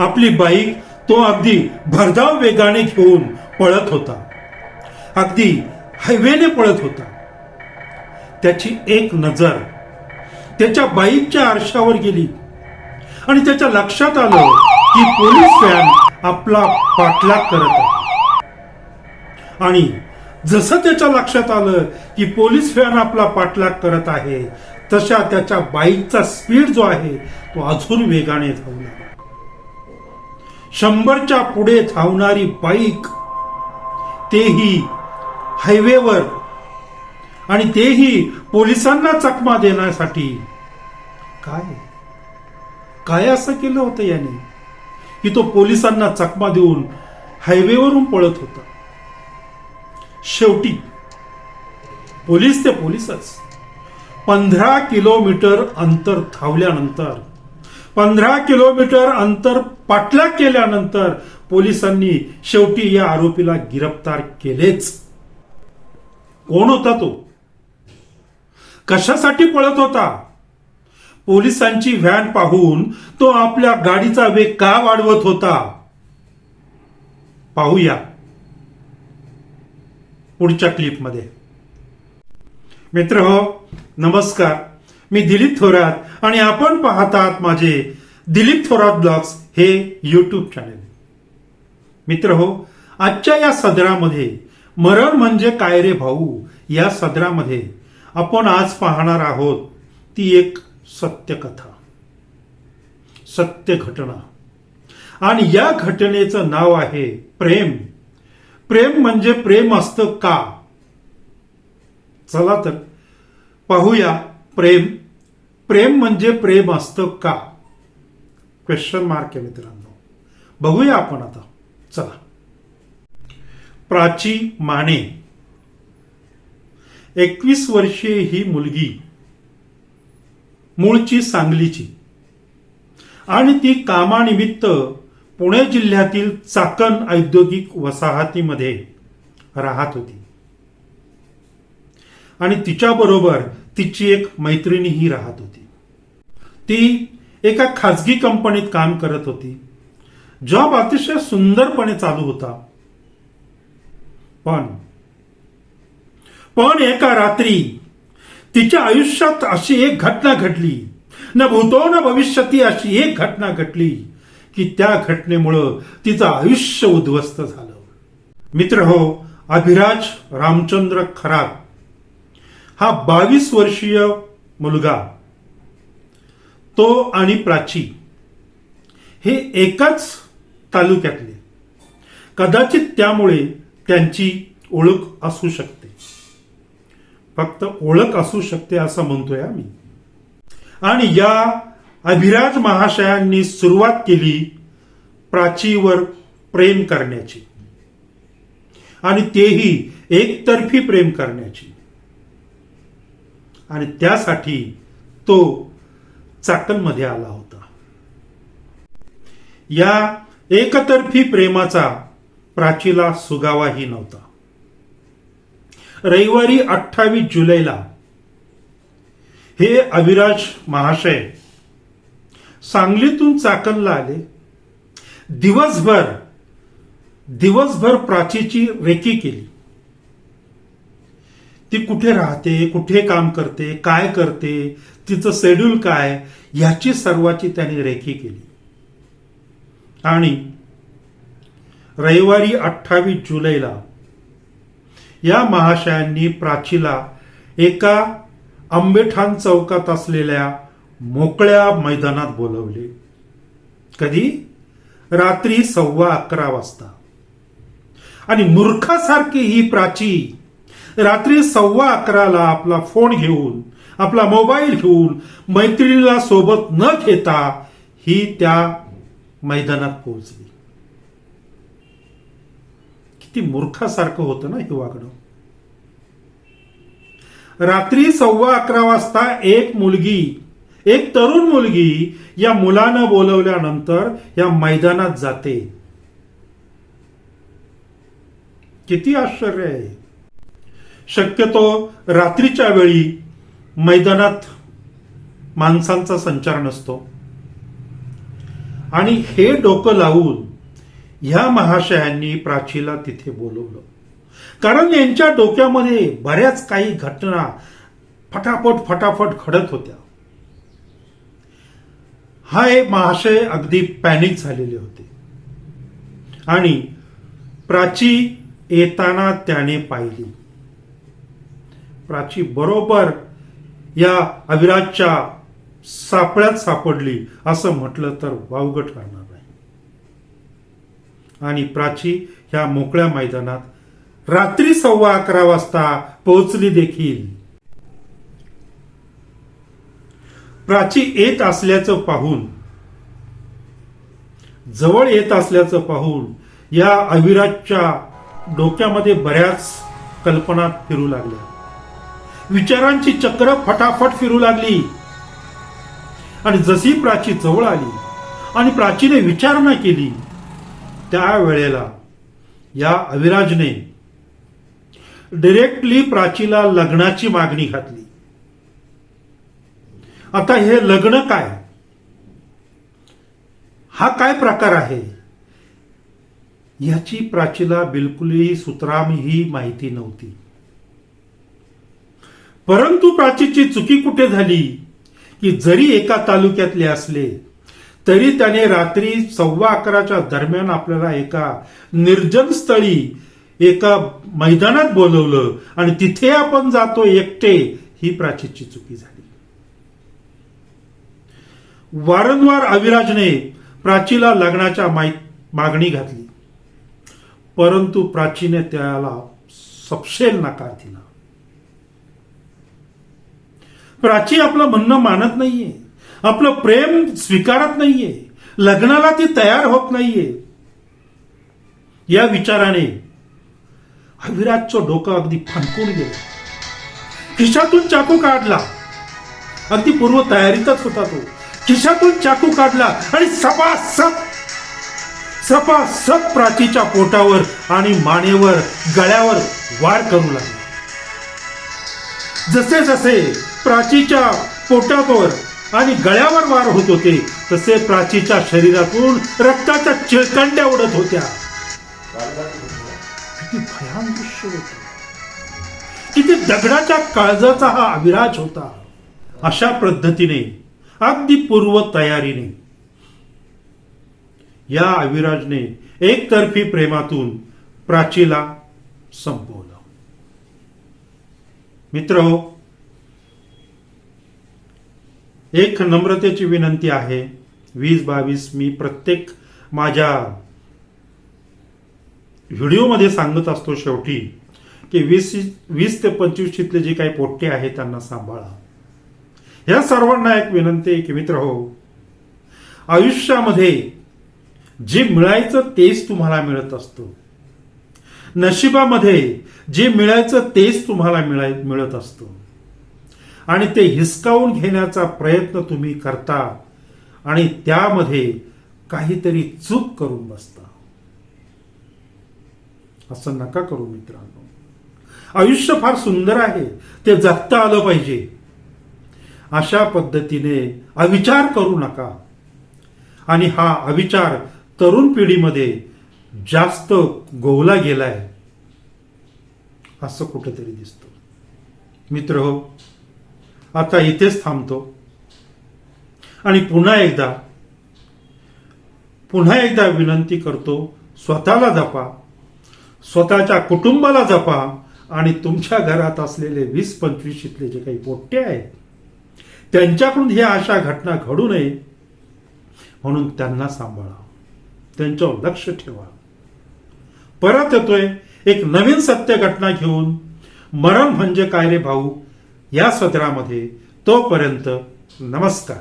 आपली बाईक तो अगदी भरधाव वेगाने घेऊन पळत होता. अगदी हायवेने पळत होता. त्याची एक नजर त्याच्या बाईकच्या आरशावर गेली. आणि त्याच्या लक्षात आलं की पोलीस व्हॅन आपला पाठलाग करत आहे. आणि जसं त्याच्या लक्षात आलं की पोलीस व्हॅन आपला पाठलाग करत आहे तशा त्याच्या बाईकचा स्पीड जो आहे तो अजून वेगाने धावला शंभरच्या पुढे धावणारी बाईक तेही हायवेवर. आणि तेही पोलिसांना चकमा देण्यासाठी. काय? काय असं केलं होतं याने? की तो पोलिसांना चकमा देऊन हायवेवरून पळत होता. शेवटी पोलीस ते पोलीसच. पंधरा किलोमीटर अंतर धावल्यानंतर पंधरा किलोमीटर अंतर पाठलाग केल्यानंतर पोलिसांनी शेवटी या आरोपीला गिरफ्तार केलेच. कोण होता तो? कशासाठी पळत होता? पोलिसांची व्हॅन पाहून तो आपल्या गाडीचा वेग का वाढवत होता? पाहूया. पुढच्या क्लिपमध्ये. मित्र हो नमस्कार. मी दिलीप थोरात आणि आपण पाहतात माझे दिलीप थोरात ब्लॉग्स हे यूट्यूब चॅनेल मित्र हो आजच्या या सदरामध्ये मरण म्हणजे काय रे भाऊ? या सदरामध्ये आपण आज पाहणार आहोत ती एक सत्य कथा सत्य घटना. आणि या घटनेचं नाव आहे प्रेम. प्रेम म्हणजे प्रेम असतं का? चला तर पाहूया प्रेम प्रेम म्हणजे प्रेम असतं का? क्वेश्चन मार्क आहे मित्रांनो. बघूया आपण आता. चला. प्राची माने. एकवीस वर्षीय ही मुलगी मूळची सांगलीची. आणि ती कामानिमित्त पुणे जिल्ह्यातील चाकण औद्योगिक वसाहतीमध्ये राहत होती. आणि तिच्याबरोबर तिची एक मैत्रिणीही राहत होती. ती एका खाजगी कंपनीत काम करत होती. जॉब अतिशय सुंदरपणे चालू होता. पण पण एका रात्री तिच्या आयुष्यात अशी एक घटना घडली. न भूतो न भविष्यती अशी एक घटना घडली की त्या घटनेमुळं तिचं आयुष्य उद्ध्वस्त झालं. मित्र हो अभिराज रामचंद्र खरात हा बावीस वर्षीय मुलगा तो आणि प्राची हे एकाच तालुक्यातले. कदाचित त्यामुळे त्यांची ओळख असू शकते. फक्त ओळख असू शकते असं म्हणतोय आम्ही. आणि या अभिराज महाशयांनी सुरुवात केली प्राचीवर प्रेम करण्याची. आणि तेही एकतर्फी प्रेम करण्याची. आणि त्यासाठी तो चाकणमध्ये आला होता. या एकतर्फी प्रेमाचा प्राचीला सुगावाही नव्हता. रविवारी अठ्ठावीस जुलैला हे अविराज महाशय सांगलीतून चाकणला आले. दिवसभर दिवसभर प्राचीची रेकी केली. ती कुठे राहते कुठे काम करते काय करते तिचं शेड्यूल काय ह्याची सर्वाची त्यांनी रेखी केली. आणि रविवारी अठ्ठावीस जुलैला या महाशयांनी प्राचीला एका आंबेठाण चौकात असलेल्या मोकळ्या मैदानात बोलवले. कधी? रात्री सव्वा अकरा वाजता. आणि मूर्खासारखी ही प्राची रात्री सव्वा अकराला आपला फोन घेऊन आपला मोबाईल घेऊन मैत्रिणीला सोबत न घेता ही त्या मैदानात पोहोचली. किती मूर्खासारखं होतं ना हे वागणं. रात्री सव्वा अकरा वाजता एक मुलगी एक तरुण मुलगी या मुलानं बोलवल्यानंतर या मैदानात जाते. किती आश्चर्य आहे. शक्यतो रात्रीच्या वेळी मैदानात माणसांचा संचार नसतो. आणि हे डोकं लावून ह्या महाशयांनी प्राचीला तिथे बोलवलं. कारण यांच्या डोक्यामध्ये बऱ्याच काही घटना फटाफट फटाफट घडत होत्या. हा एक महाशय अगदी पॅनिक झालेले होते. आणि प्राची येताना त्याने पाहिली. प्राची बरोबर या अविराजच्या सापळ्यात सापडली असं म्हटलं तर वावगं ठरणार नाही. आणि प्राची ह्या मोकळ्या मैदानात रात्री सव्वा अकरा वाजता पोहोचली देखील. प्राची येत असल्याचं पाहून जवळ येत असल्याचं पाहून या अविराजच्या डोक्यामध्ये बऱ्याच कल्पना फिरू लागल्या. विचारांची चक्र फटाफट फिरू लागली. आणि जशी प्राची जवळ आली आणि प्राचीने विचारणा केली त्या वेळेला या अविराजने डिरेक्टली प्राचीला लग्नाची मागणी घातली. आता हे लग्न काय? हा काय प्रकार आहे? याची प्राचीला बिलकुलही सुतरामही माहिती नव्हती. परंतु प्राचीची चुकी कुठे झाली? की जरी एका तालुक्यातले असले तरी त्याने रात्री सव्वा अकराच्या दरम्यान आपल्याला एका निर्जन स्थळी एका मैदानात बोलवलं आणि तिथे आपण जातो एकटे ही प्राचीची चुकी झाली. वारंवार अविराजने प्राचीला लग्नाच्या माई- मागणी घातली. परंतु प्राचीने त्याला सपशेल नकार दिला. प्राची आपलं म्हणणं मानत नाहीये. आपलं प्रेम स्वीकारत नाहीये. लग्नाला ती तयार होत नाहीये. या विचाराने अविराजचं डोकं अगदी फणकून गेलं. खिशातून चाकू काढला. अगदी पूर्व तयारीतच होता तो. खिशातून चाकू काढला आणि सपासप सपासप प्राचीच्या पोटावर आणि मानेवर गळ्यावर वार करू लागला. जसे जसे प्राचीच्या पोटावर आणि गळ्यावर वार होत होते. तसे प्राचीच्या शरीरातून रक्ताच्या चिळकंड्या उडत होत्या. किती भयान दृश्य होत. किती दगडाच्या काळजाचा हा अविराज होता. अशा पद्धतीने अगदी पूर्व तयारीने. या अविराजने एकतर्फी प्रेमातून प्राचीला संपवलं. मित्र हो एक नम्रतेची विनंती आहे. वीस बावीस मी प्रत्येक माझ्या व्हिडिओमध्ये सांगत असतो शेवटी की वीस वीस ते पंचवीसशीतले जे काही पोट्टे आहेत त्यांना सांभाळा. ह्या सर्वांना एक विनंती आहे की मित्र हो आयुष्यामध्ये जे मिळायचं तेच तुम्हाला मिळत असतं. नशिबामध्ये जे मिळायचं तेच तुम्हाला मिळाय मिळत असतं. आणि ते हिसकावून घेण्याचा प्रयत्न तुम्ही करता आणि त्यामध्ये काहीतरी चूक करून बसता. असं नका करू मित्रांनो. आयुष्य फार सुंदर आहे. ते जगता आलं पाहिजे. अशा पद्धतीने अविचार करू नका. आणि हा अविचार तरुण पिढीमध्ये जास्त गोवला गेलाय. असं कुठेतरी दिसतं. मित्र हो आता इथेच थांबतो. आणि पुन्हा एकदा पुन्हा एकदा विनंती करतो स्वतःला जपा स्वतःच्या कुटुंबाला जपा आणि तुमच्या घरात असलेले वीस पंचवीसशीतले जे काही पोट्टे आहेत त्यांच्याकडून ह्या अशा घटना घडू नये म्हणून त्यांना सांभाळा. त्यांच्यावर लक्ष ठेवा. परत येतोय एक नवीन सत्य घटना घेऊन मरण म्हणजे काय रे भाऊ? या सत्रामध्ये तोपर्यंत नमस्कार.